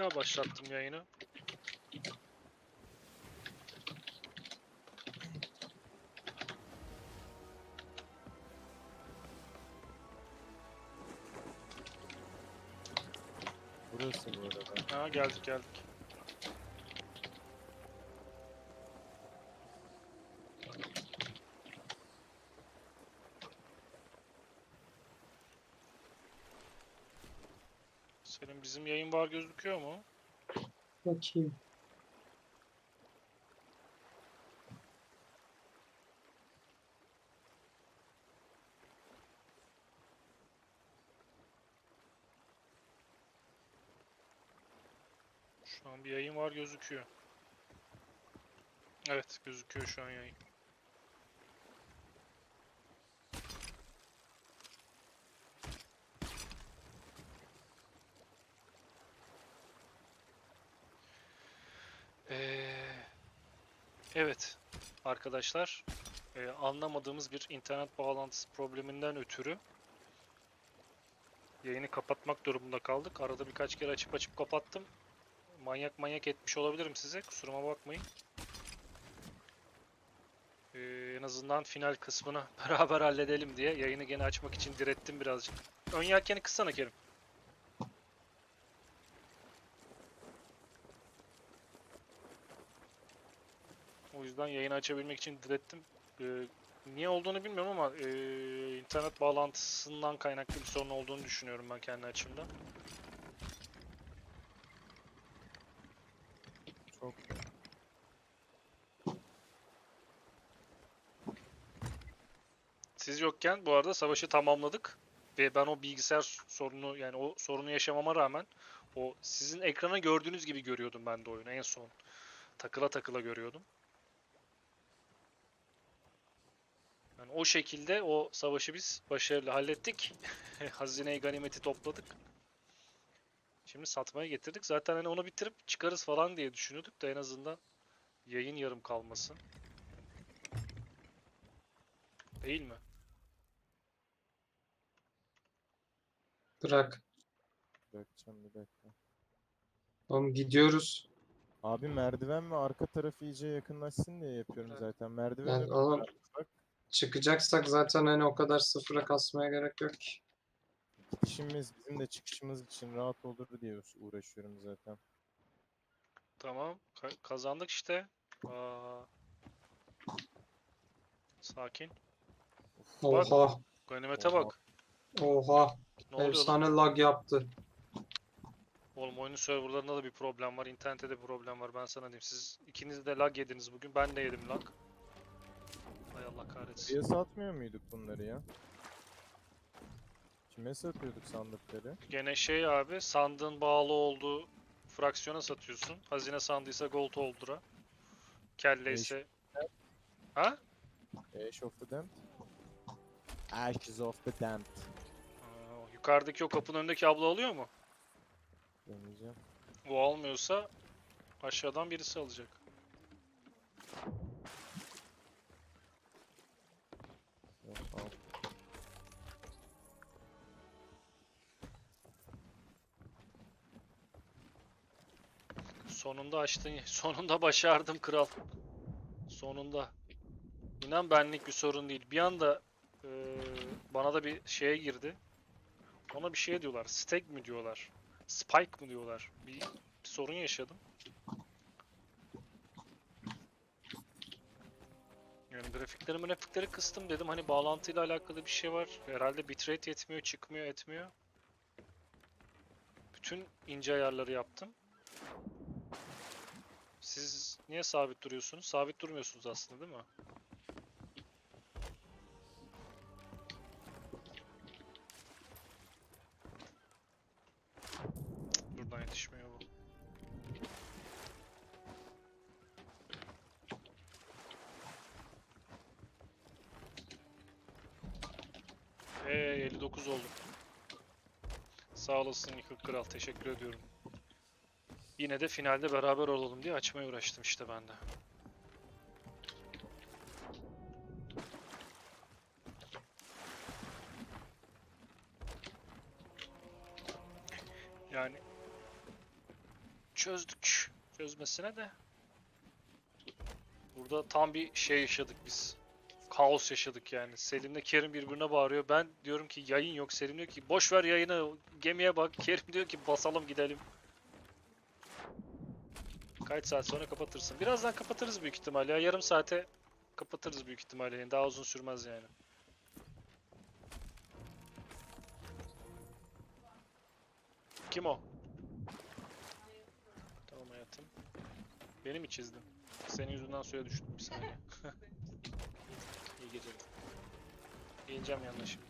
Tekrar başlattım yayını. Burası bu arada. Ha geldik geldik. Senin bizim yayın var gözüküyor mu? Bakayım. Şu an bir yayın var gözüküyor. Evet gözüküyor şu an yayın. Ee, evet arkadaşlar ee, anlamadığımız bir internet bağlantısı probleminden ötürü yayını kapatmak durumunda kaldık. Arada birkaç kere açıp açıp kapattım. Manyak manyak etmiş olabilirim size. Kusuruma bakmayın. Ee, en azından final kısmını beraber halledelim diye yayını gene açmak için direttim birazcık. Ön yelkeni kıssana Kerim. Yüzden yayını açabilmek için direttim. Ee, niye olduğunu bilmiyorum ama ee, internet bağlantısından kaynaklı bir sorun olduğunu düşünüyorum ben kendi açımdan. Çok Siz yokken bu arada savaşı tamamladık ve ben o bilgisayar sorunu yani o sorunu yaşamama rağmen o sizin ekrana gördüğünüz gibi görüyordum ben de oyunu en son. Takıla takıla görüyordum. Yani o şekilde o savaşı biz başarılı hallettik. Hazineyi ganimeti topladık. Şimdi satmaya getirdik. Zaten hani onu bitirip çıkarız falan diye düşünüyorduk da en azından yayın yarım kalmasın. Değil mi? Bırak. bırakacağım bir dakika. Oğlum gidiyoruz. Abi merdiven ve arka tarafı iyice yakınlaşsın diye yapıyorum zaten. Merdiven Ben oğlum tarafta. Çıkacaksak zaten hani o kadar sıfıra kasmaya gerek yok ki. Gidişimiz bizim de çıkışımız için rahat olur diye uğraşıyorum zaten. Tamam. ka- kazandık işte. Aa. Sakin. Bak. Oha. Ganimete Oha. bak. Oha. Ne oluyor lan? Efsane lag yaptı. Oğlum oyunun serverlarında da bir problem var. internette de bir problem var. Ben sana diyeyim. Siz ikiniz de lag yediniz bugün. Ben de yedim lag. Kahretsin. Satmıyor muyduk bunları ya? Kime satıyorduk sandıkları? Gene şey abi sandığın bağlı olduğu fraksiyona satıyorsun. Hazine sandıysa gold oldura. Kelle ise... Ha? Ash of the Damned? Ashes of the Damned. Aa, yukarıdaki o kapının önündeki abla alıyor mu? Deneyeceğim. O almıyorsa aşağıdan birisi alacak. Yok, al. Sonunda açtın. Sonunda başardım kral. Sonunda. İnan benlik bir sorun değil. Bir anda eee, bana da bir şeye girdi. Ona bir şey diyorlar. Stag mi diyorlar? Spike mı diyorlar? Bir, bir sorun yaşadım. Grafikleri grafikleri kıstım dedim. Hani bağlantıyla alakalı bir şey var. Herhalde bitrate yetmiyor, çıkmıyor, etmiyor. Bütün ince ayarları yaptım. Siz niye sabit duruyorsunuz? Sabit durmuyorsunuz aslında değil mi? 9 oldu. Sağ olasın Yıkık Kral. Teşekkür ediyorum. Yine de finalde beraber olalım diye açmaya uğraştım işte ben de. Yani çözdük. Çözmesine de burada tam bir şey yaşadık biz. Kaos yaşadık yani. Selim'le Kerim birbirine bağırıyor. Ben diyorum ki yayın yok. Selim diyor ki boş ver yayını. Gemiye bak. Kerim diyor ki basalım gidelim. Kaç saat sonra kapatırsın? Birazdan kapatırız büyük ihtimalle ya. Yarım saate kapatırız büyük ihtimalle. Yani daha uzun sürmez yani. Kim o? Tamam hayatım. Beni mi çizdin? Senin yüzünden suya düştüm bir saniye. İyi geceler. Giyineceğim yanına şimdi.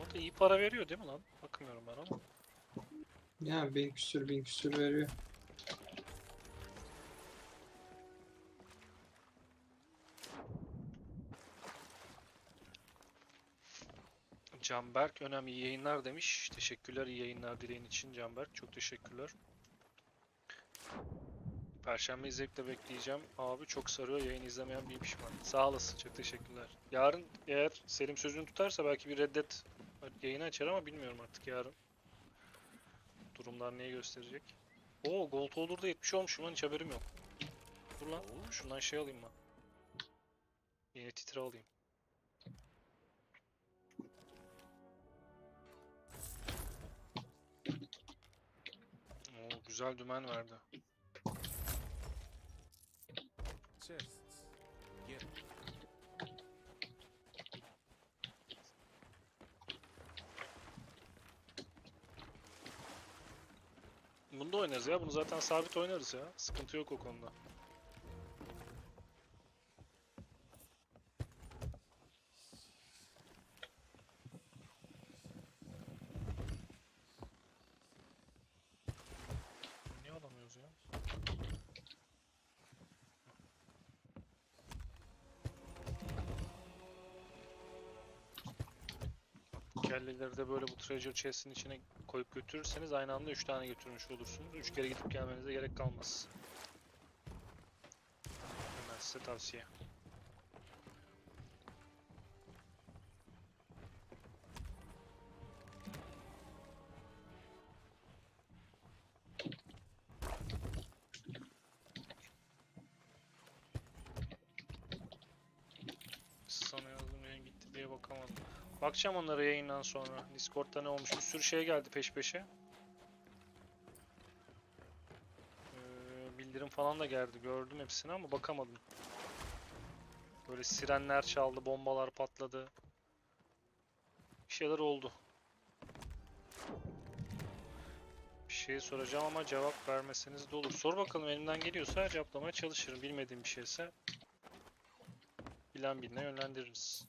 Orada iyi para veriyor değil mi lan? Bakmıyorum ben ama. Yani bin küsür bin küsür veriyor. Canberk önemli iyi yayınlar demiş. Teşekkürler iyi yayınlar dileğin için Canberk. Çok teşekkürler. Perşembe zevkle bekleyeceğim. Abi çok sarıyor yayın izlemeyen bir pişman. Sağ olasın çok teşekkürler. Yarın eğer Selim sözünü tutarsa belki bir reddet yayını açar ama bilmiyorum artık yarın. Durumlar neyi gösterecek. Oo Gold Holder'da 70 olmuş lan hiç haberim yok. Dur lan şundan şey alayım ben. Yeni titre alayım. Güzel dümen verdi. chests. Get Bunu da oynarız ya. Bunu zaten sabit oynarız ya. Sıkıntı yok o konuda. Niye alamıyoruz ya? Kelleleri de böyle bu treasure chest'in içine koyup götürürseniz aynı anda 3 tane götürmüş olursunuz. 3 kere gidip gelmenize gerek kalmaz. Hemen size tavsiye. Sana yazdım gitti diye bakamadım. Bakacağım onlara yayından sonra. Discord'da ne olmuş? Bir sürü şey geldi peş peşe. Ee, bildirim falan da geldi. Gördüm hepsini ama bakamadım. Böyle sirenler çaldı, bombalar patladı. Bir şeyler oldu. Bir şey soracağım ama cevap vermeseniz de olur. Sor bakalım elimden geliyorsa cevaplamaya çalışırım. Bilmediğim bir şeyse bilen birine yönlendiririz.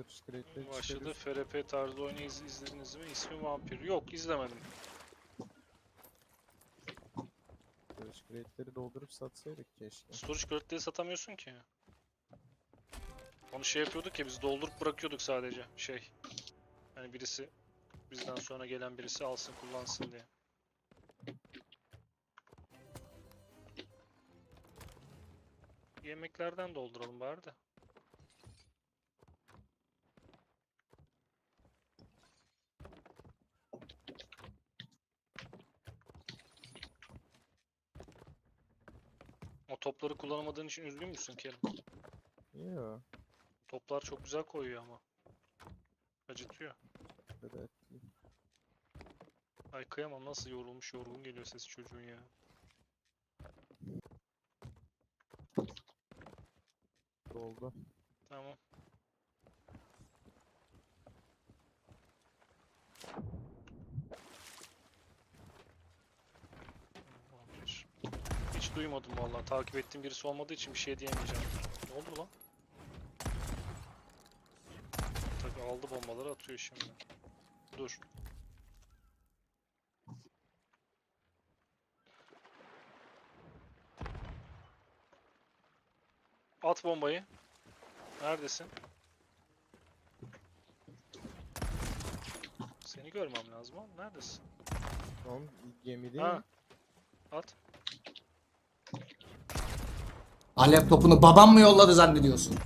Search crate'leri Başladı. çıkarıyorsun. FRP tarzı oyunu iz- izlediniz mi? İsmi Vampir. Yok izlemedim. Search crate'leri doldurup satsaydık keşke. Storage crate'leri satamıyorsun ki. Onu şey yapıyorduk ya biz doldurup bırakıyorduk sadece şey. Hani birisi bizden sonra gelen birisi alsın kullansın diye. Yemeklerden dolduralım bari de. Topları kullanamadığın için üzgün müsün Kerim? Yo, Toplar çok güzel koyuyor ama. Acıtıyor. evet. Ay kıyamam nasıl yorulmuş yorgun geliyor sesi çocuğun ya. Doldu. Tamam. Vampir. Hiç duymadım vallahi. Takip ettiğim birisi olmadığı için bir şey diyemeyeceğim. Ne oldu lan? Tabii aldı bombaları atıyor şimdi. Dur. At bombayı. Neredesin? Seni görmem lazım oğlum. Neredesin? Tamam gemide Ha. At. Alev topunu babam mı yolladı zannediyorsun?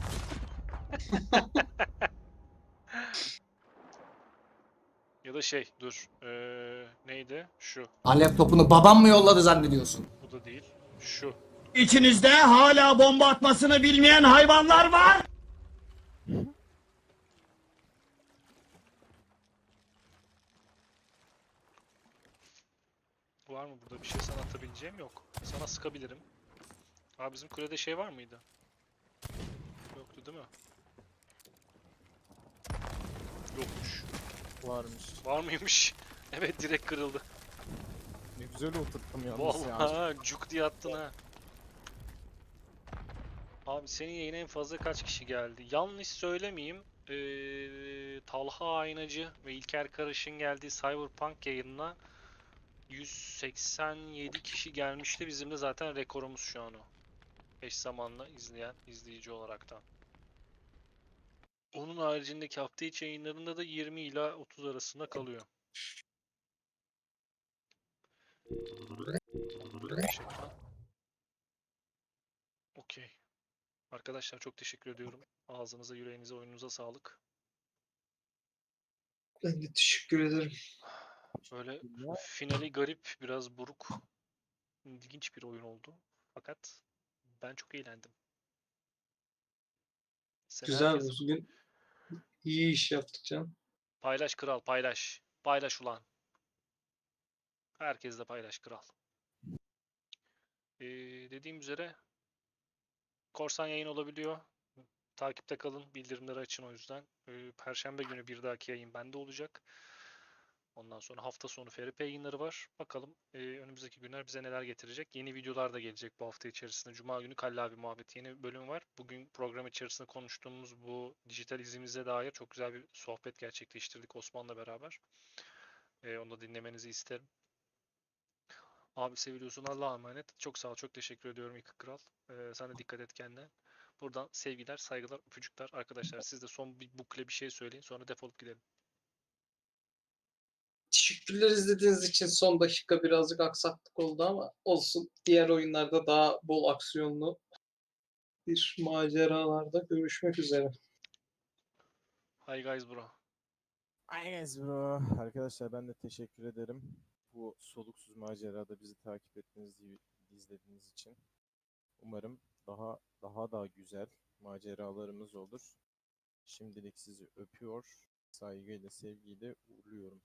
Ya da şey dur. Ee, neydi? Şu. Alev topunu babam mı yolladı zannediyorsun? Bu da değil. Şu. İçinizde hala bomba atmasını bilmeyen hayvanlar var. Var mı burada bir şey sana atabileceğim? Yok. Sana sıkabilirim. Abi bizim kulede şey var mıydı? Yoktu değil mi? Yokmuş. varmış. Var mıymış? Evet direkt kırıldı. Ne güzel oturttum yalnız ya. Vallahi cuk diye attın ha. Abi senin yayına en fazla kaç kişi geldi? Yanlış söylemeyeyim. Ee, Talha Aynacı ve İlker Karış'ın geldiği Cyberpunk yayınına 187 kişi gelmişti. Bizim de zaten rekorumuz şu an o. Eş zamanlı izleyen izleyici olaraktan. Onun haricindeki hafta içi yayınlarında da 20 ila 30 arasında kalıyor. Okey. Arkadaşlar çok teşekkür ediyorum. Ağzınıza, yüreğinize, oyununuza sağlık. Ben de teşekkür ederim. Böyle finali garip, biraz buruk, ilginç bir oyun oldu. Fakat ben çok eğlendim. Sen Güzel herkes- bugün iyi iş yaptık canım. Paylaş kral, paylaş. Paylaş ulan. Herkes de paylaş kral. Ee, dediğim üzere korsan yayın olabiliyor. Takipte kalın. Bildirimleri açın o yüzden. Ee, Perşembe günü bir dahaki yayın bende olacak. Ondan sonra hafta sonu FRP yayınları var. Bakalım ee, önümüzdeki günler bize neler getirecek. Yeni videolar da gelecek bu hafta içerisinde. Cuma günü Kallavi Muhabbeti yeni bir bölüm var. Bugün program içerisinde konuştuğumuz bu dijital izimize dair çok güzel bir sohbet gerçekleştirdik Osman'la beraber. Ee, onu da dinlemenizi isterim. Abi seviliyorsun Allah'a emanet. Çok sağ ol, çok teşekkür ediyorum İlk Kral. Ee, sen de dikkat et kendine. Buradan sevgiler, saygılar, öpücükler. Arkadaşlar siz de son bir bukle bir şey söyleyin sonra defolup gidelim. Teşekkürler izlediğiniz için son dakika birazcık aksaklık oldu ama olsun. Diğer oyunlarda daha bol aksiyonlu bir maceralarda görüşmek üzere. Hi guys bro. Aynes bro. Arkadaşlar ben de teşekkür ederim. Bu soluksuz macerada bizi takip ettiğiniz, izlediğiniz için. Umarım daha daha daha güzel maceralarımız olur. Şimdilik sizi öpüyor, saygıyla, sevgiyle uğurluyorum.